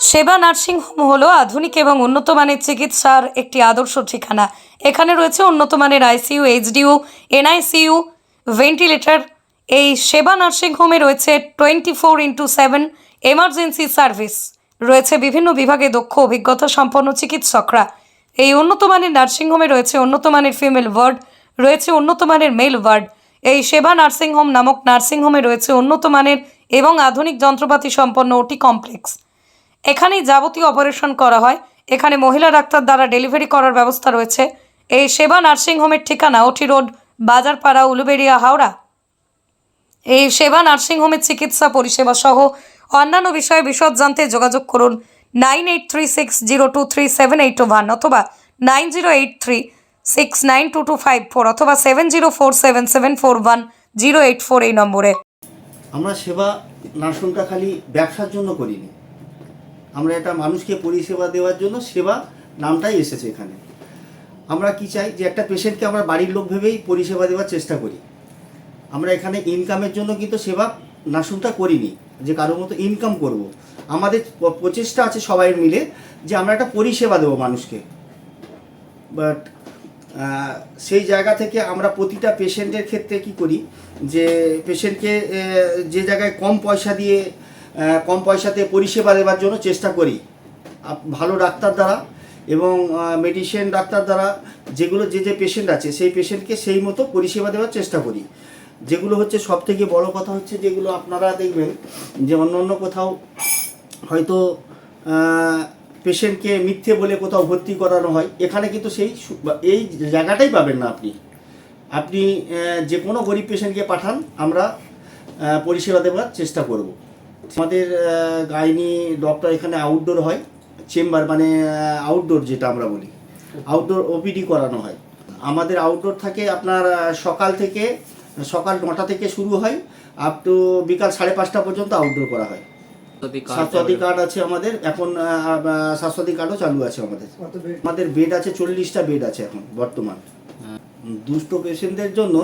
সেবা নার্সিংহোম হলো আধুনিক এবং উন্নত মানের চিকিৎসার একটি আদর্শ ঠিকানা। এখানে রয়েছে উন্নত মানের আইসিইউ এইচডিউ এনআইসিইউ, ভেন্টিলেটর। এই সেবা নার্সিংহোমে রয়েছে twenty four into seven emergency service. রয়েছে বিভিন্ন বিভাগে দক্ষ, অভিজ্ঞতা সম্পন্ন চিকিৎসকরা। এই উন্নত মানের নার্সিংহোমে রয়েছে উন্নত মানের ফিমেল ওয়ার্ড, রয়েছে উন্নত মানের মেল ওয়ার্ড। এই সেবা নার্সিংহোম নামক নার্সিংহোমে রয়েছে উন্নত মানের এবং আধুনিক যন্ত্রপাতি সম্পন্ন ওটি কমপ্লেক্স। এখানেই যাবতীয় অপারেশন করা হয়। এখানে মহিলা ডাক্তার দ্বারা ডেলিভারি করার ব্যবস্থা রয়েছে। এই সেবা নার্সিংহোমের ঠিকানা ওটি রোড, বাজারপাড়া, উলুবেড়িয়া, হাওড়া। এই সেবা নার্সিংহোমের চিকিৎসা পরিষেবা সহ অন্যান্য বিষয়ে বিশদ জানতে যোগাযোগ করুন nine eight three six zero two three seven eight one অথবা nine zero eight three six nine two two five four অথবা seven zero four seven seven four one zero eight four এই নম্বরে। আমরা সেবা নার্সিংটা খালি ব্যবসার জন্য করিনি। আমরা এটা মানুষকে পরিষেবা দেওয়ার জন্য সেবা নামটাই এসেছে এখানে। আমরা কি চাই যে একটা পেশেন্টকে আমরা বাড়ির লোক ভেবেই পরিষেবা দেওয়ার চেষ্টা করি। আমরা এখানে ইনকামের জন্য কিন্তু সেবা নার্সিংটা করিনি, যে কারোর মতো ইনকাম করব। আমাদের প্রচেষ্টা আছে সবাই মিলে যে আমরা একটা পরিষেবা দেবো মানুষকে। বাট সেই জায়গা থেকে আমরা প্রতিটা পেশেন্টের ক্ষেত্রে কি করি? যে পেশেন্টকে যে জায়গায় কম পয়সা দিয়ে কম পয়সাতে পরিষেবা দেওয়ার জন্য চেষ্টা করি। ভালো ডাক্তার দ্বারা এবং মেডিসিন ডাক্তার দ্বারা যেগুলো যে যে পেশেন্ট আছে, সেই পেশেন্টকে সেই মতো পরিষেবা দেওয়ার চেষ্টা করি। যেগুলো হচ্ছে সব থেকে বড় কথা হচ্ছে যেগুলো আপনারা দেখবেন যে অন্য অন্য কোথাও হয়তো পেশেন্টকে মিথ্যে বলে কোথাও ভর্তি করানো হয়, এখানে কিন্তু সেই এই জায়গাটাই পাবেন না আপনি। আপনি যে কোনো গরিব পেশেন্টকে পাঠান, আমরা পরিষেবা দেওয়ার চেষ্টা করব। আমাদের গাইনি ডক্টর এখানে আউটডোর হয় চেম্বার মানে আউটডোর যেটা আমরা বলি। আউটডোর ওপিডি করানো হয়। আমাদের আউটডোর থাকে আপনার সকাল থেকে সকাল নটা থেকে শুরু হয় আপ টু বিকাল সাড়ে পাঁচটা পর্যন্ত আউটডোর করা হয়। স্বাস্থ্যসাথী কার্ড আছে আমাদের এখন স্বাস্থ্যসাথী কার্ডও চালু আছে আমাদের। আমাদের বেড আছে চল্লিশটা বেড আছে এখন বর্তমান। দুষ্ট পেশেন্টদের জন্য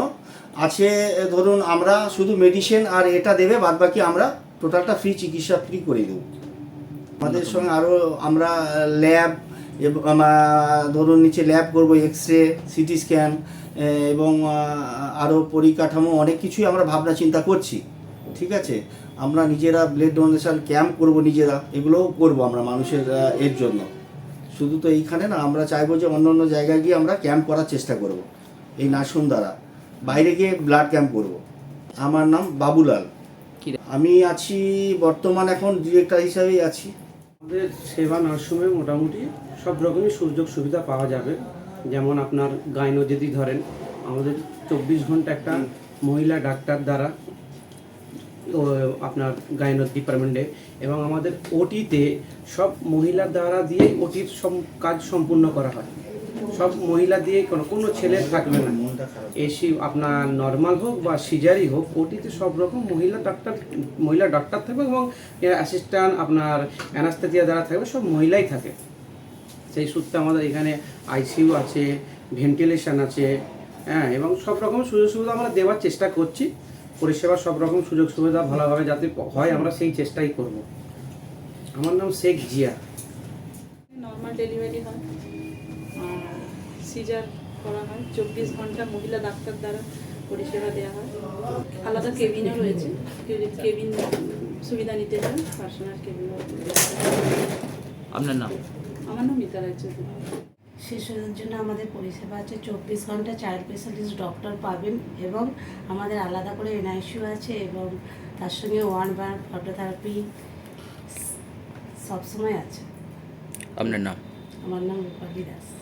আছে ধরুন আমরা শুধু মেডিসিন আর এটা দেবে বাদ বাকি আমরা টোটালটা ফ্রি চিকিৎসা ফ্রি করে দেবো। আমাদের সঙ্গে আরও আমরা ল্যাব এবং ধরুন নিচে ল্যাব করব এক্স রে সিটি স্ক্যান এবং আরও পরিকাঠামো অনেক কিছুই আমরা ভাবনা চিন্তা করছি। ঠিক আছে? আমরা নিজেরা ব্লাড ডোনেশন ক্যাম্প করব নিজেরা এগুলোও করব আমরা মানুষের এর জন্য। শুধু তো এইখানে না আমরা চাইব যে অন্য অন্য জায়গায় গিয়ে আমরা ক্যাম্প করার চেষ্টা করব এই নার্সুম দ্বারা। বাইরে গিয়ে ব্লাড ক্যাম্প করব। আমার নাম বাবুলাল। আমি আছি, বর্তমান এখন ডিরেক্টর হিসাবেই আছি। আমাদের সেবা নার্সিংহোমে মোটামুটি সব রকমই সুযোগ সুবিধা পাওয়া যাবে। যেমন আপনার গাইনো যদি ধরেন, আমাদের চব্বিশ ঘণ্টা একটা মহিলা ডাক্তার দ্বারা আপনার গাইনো ডিপার্টমেন্টে, এবং আমাদের ওটিতে সব মহিলা দ্বারা দিয়েই ওটির সব কাজ সম্পূর্ণ করা হয়। সব মহিলা দিয়ে কোনো কোনো ছেলে থাকবে না। এসি আপনার নর্মাল হোক বা সিজারি হোক, ওটিতে সব রকম মহিলা ডাক্তার মহিলা ডাক্তার থাকবে এবং অ্যাসিস্ট্যান্ট আপনার অ্যানাস্থেটিয়া দ্বারা থাকবে, সব মহিলাই থাকে। সেই সূত্রে আমাদের এখানে আইসিইউ আছে ভেন্টিলেশন আছে হ্যাঁ এবং সব রকম সুযোগ সুবিধা আমরা দেওয়ার চেষ্টা করছি। পরিষেবার সব রকম সুযোগ সুবিধা ভালোভাবে যাতে হয়, আমরা সেই চেষ্টাই করব। আমার নাম শেখ জিয়া। নর্মাল ডেলিভারি হয়। সিজার করা হয়। চব্বিশ ঘণ্টা মহিলা ডাক্তার দ্বারা পরিষেবা দেওয়া হয়। আলাদা কেবিনও রয়েছে। কেবি- কেবিন সুবিধা নিতে চান পার্সোনাল কেবিন আপনার নাম? আমার নাম মিতা রায়চৌধুরী শিশুদের জন্য আমাদের পরিষেবা আছে। চব্বিশ ঘণ্টা চাইল্ড স্পেশালিস্ট ডক্টর পাবেন এবং আমাদের আলাদা করে এনআইসিউ আছে এবং তার সঙ্গে ওয়ান বার ফটোথেরাপি সবসময় আছে। আপনার নাম? আমার নাম রূপালী দাস।